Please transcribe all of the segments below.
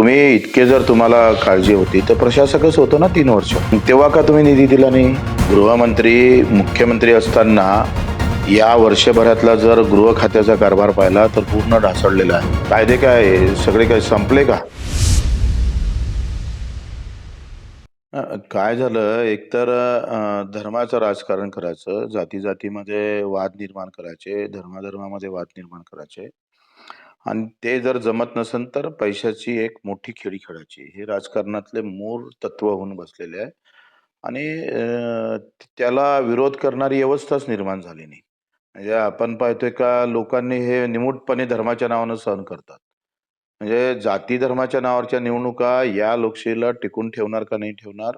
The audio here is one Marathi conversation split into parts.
तुम्ही इतके जर तुम्हाला काळजी होती तर प्रशासकच होतं ना तीन वर्ष. तेव्हा का तुम्ही निधी दिला नाही? गृहमंत्री मुख्यमंत्री असताना या वर्षभरातला जर गृह खात्याचा कारभार पाहिला तर पूर्ण ढासळलेला आहे. कायदे काय सगळे काय संपले का? काय झालं? एकतर धर्माचं राजकारण करायचं जाती जातीमध्ये वाद निर्माण करायचे धर्माधर्मामध्ये वाद निर्माण करायचे. आणि ते जर जमत नसेल तर पैशाची एक मोठी खेळी खेळायची. हे राजकारणातले मूळ तत्व होऊन बसलेले आहे. आणि अ, त्याला विरोध करणारी व्यवस्थाच निर्माण झाली नाही. म्हणजे आपण पाहतोय का लोकांनी हे निमूटपणे धर्माच्या नावानं सहन करतात. म्हणजे जाती धर्माच्या नावाच्या निवडणुका या लोकशाहीला टिकून ठेवणार का नाही ठेवणार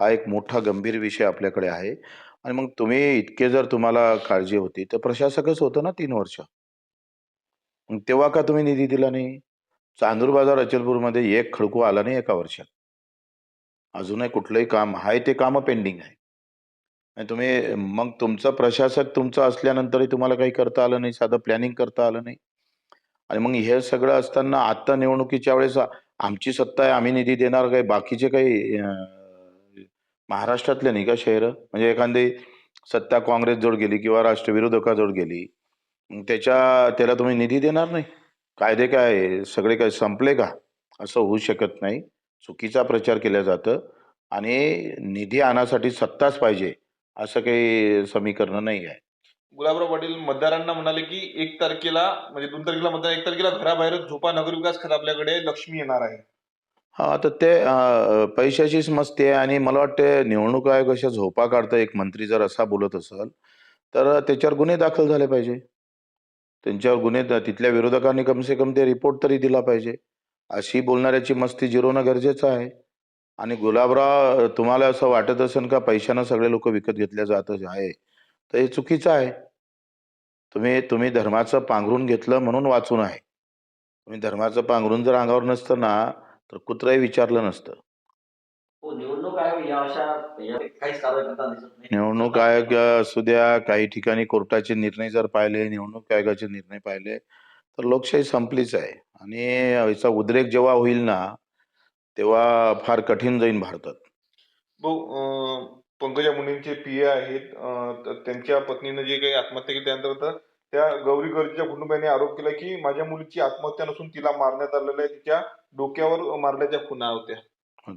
हा एक मोठा गंभीर विषय आपल्याकडे आहे. आणि मग तुम्ही इतके जर तुम्हाला काळजी होती तर प्रशासकच होतं ना तीन वर्ष? मग तेव्हा का तुम्ही निधी दिला नाही? चांदूर बाजार अचलपूरमध्ये एक खडकू आला नाही एका वर्षात. अजूनही कुठलंही काम आहे ते कामं पेंडिंग आहे. आणि तुम्ही मग तुमचं प्रशासक तुमचं असल्यानंतरही तुम्हाला काही करता आलं नाही साधं प्लॅनिंग करता आलं नाही. आणि मग हे सगळं असताना आत्ता निवडणुकीच्या वेळेस आमची सत्ता आहे आम्ही निधी देणार काही बाकीचे काही महाराष्ट्रातले नाही का शहरं? म्हणजे एखादी सत्ता काँग्रेसजवळ गेली किंवा राष्ट्रविरोधकाजवळ गेली मग त्याच्या त्याला तुम्ही निधी देणार नाही. कायदे काय सगळे काय संपले का? असं होऊ शकत नाही. चुकीचा प्रचार केला जातं. आणि निधी आणण्यासाठी सत्ताच पाहिजे. असं काही समीकरण नाही आहे. गुलाबराव पाटील मतदारांना म्हणाले की एक तारखेला म्हणजे दोन तारखेला मतदान एक तारखेला घराबाहेर झोपा नगरविकास खात आपल्याकडे लक्ष्मी येणार आहे. हा तर ते पैशाचीच मस्ती आहे आणि मला वाटते निवडणूक आयोग अशा झोपा काढतं. एक मंत्री जर असा बोलत असेल तर त्याच्यावर गुन्हे दाखल झाले पाहिजे. त्यांच्यावर गुन्हे तिथल्या विरोधकांनी कमसे कम ते रिपोर्ट तरी दिला पाहिजे. अशी बोलणाऱ्याची मस्ती जिरवणं गरजेचं आहे. आणि गुलाबराव तुम्हाला असं वाटत असेल का पैशानं सगळे लोक विकत घेतले जात आहे? तर हे चुकीचं आहे. तुम्ही तुम्ही धर्माचं पांघरून घेतलं म्हणून वाचून आहे. तुम्ही धर्माचं पांघरून जर अंगावर नसतं ना तर कुत्रंही विचारलं नसतं. आयोग या अशा या काहीच कारवाई करताना दिसत नाही निवडणूक आयोग असू द्या काही ठिकाणी कोर्टाचे निर्णय जर पाहिले निवडणूक आयोगाचे निर्णय पाहिले तर लोकशाही संपलीच आहे. आणि याचा उद्रेक जेव्हा होईल ना तेव्हा फार कठीण जाईल भारतात. भाऊ अं, पंकजा मुंडेंचे पी आहेत अं, त्यांच्या पत्नीनं जे काही आत्महत्या केली त्यानंतर तर त्या गौरी गर्जीच्या कुटुंबियांनी आरोप केला की माझ्या मुलीची आत्महत्या नसून तिला मारण्यात आलेलं आहे तिच्या डोक्यावर मारल्याच्या खुणा होत्या.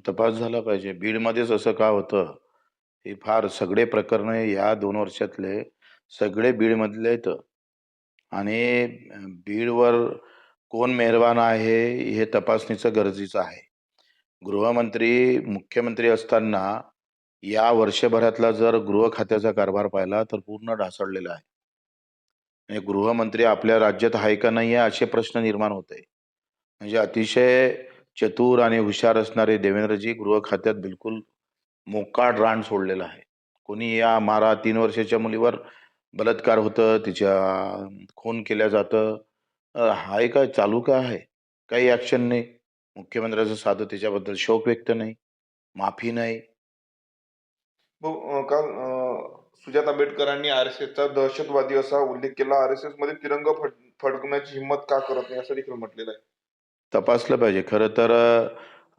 तपास झाला पाहिजे. बीडमध्येच असं का होतं? हे फार सगळे प्रकरण या दोन वर्षातले सगळे बीडमधले आहेत. आणि बीडवर कोण मेहरबान आहे हे तपासणीचं गरजेचं आहे. गृहमंत्री मुख्यमंत्री असताना या वर्षभरातला जर गृह खात्याचा कारभार पाहिला तर पूर्ण ढासळलेला आहे. म्हणजे गृहमंत्री आपल्या राज्यात आहे का नाही आहे असे प्रश्न निर्माण होते म्हणजे अतिशय चतुर आणि हुशार असणारे देवेंद्रजी गृह खात्यात बिलकुल मोकाट रान सोडलेला आहे. कोणी या मारा तीन वर्षाच्या मुलीवर बलात्कार होतं तिच्या खून केल्या जातं हाय काय चालू का आहे. काही ॲक्शन नाही. मुख्यमंत्र्याचं साधं त्याच्याबद्दल शोक व्यक्त नाही. माफी नाही. काल सुजात सुजाता आंबेडकरांनी आर एस एसचा दहशतवादी असा उल्लेख केला. आर एस एसमध्ये तिरंग फड फडकवण्याची हिंमत का करत नाही असं देखील म्हटलेलं आहे. तपासलं पाहिजे. खरं तर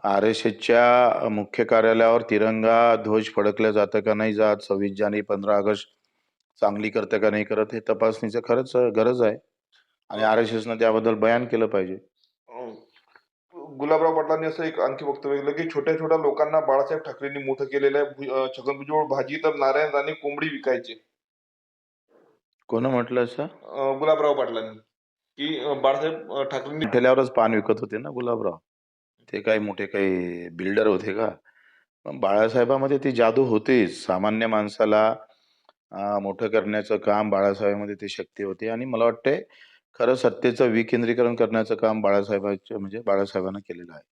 आर एस एसच्या मुख्य कार्यालयावर तिरंगा ध्वज फडकल्या जातं का नाही जात सव्वीस जानेवारी पंधरा ऑगस्ट चांगली करतं का नाही करत हे तपासणीचं खरंच गरज आहे. आणि आर एस एसनं त्याबद्दल बयान केलं पाहिजे. गुलाबराव पाटलांनी असं एक आणखी वक्तव्य केलं की छोट्या छोट्या लोकांना बाळासाहेब ठाकरेंनी मोठं केलेलं आहे. छगन भुजबळ भाजी तर नारायण राणे कोंबडी विकायचे. कोण म्हटलं असं? गुलाबराव पाटलांनी. की बाळासाहेब ठाकरेंनी ठेल्यावरच पान विकत होते ना गुलाबराव. ते काही मोठे काही बिल्डर होते का? पण बाळासाहेबामध्ये ती जादू होतीच. सामान्य माणसाला मोठं करण्याचं काम बाळासाहेबामध्ये ती शक्ती होती. आणि मला वाटते खरं सत्तेचं विकेंद्रीकरण करण्याचं काम बाळासाहेबांच्या म्हणजे बाळासाहेबांना केलेलं आहे.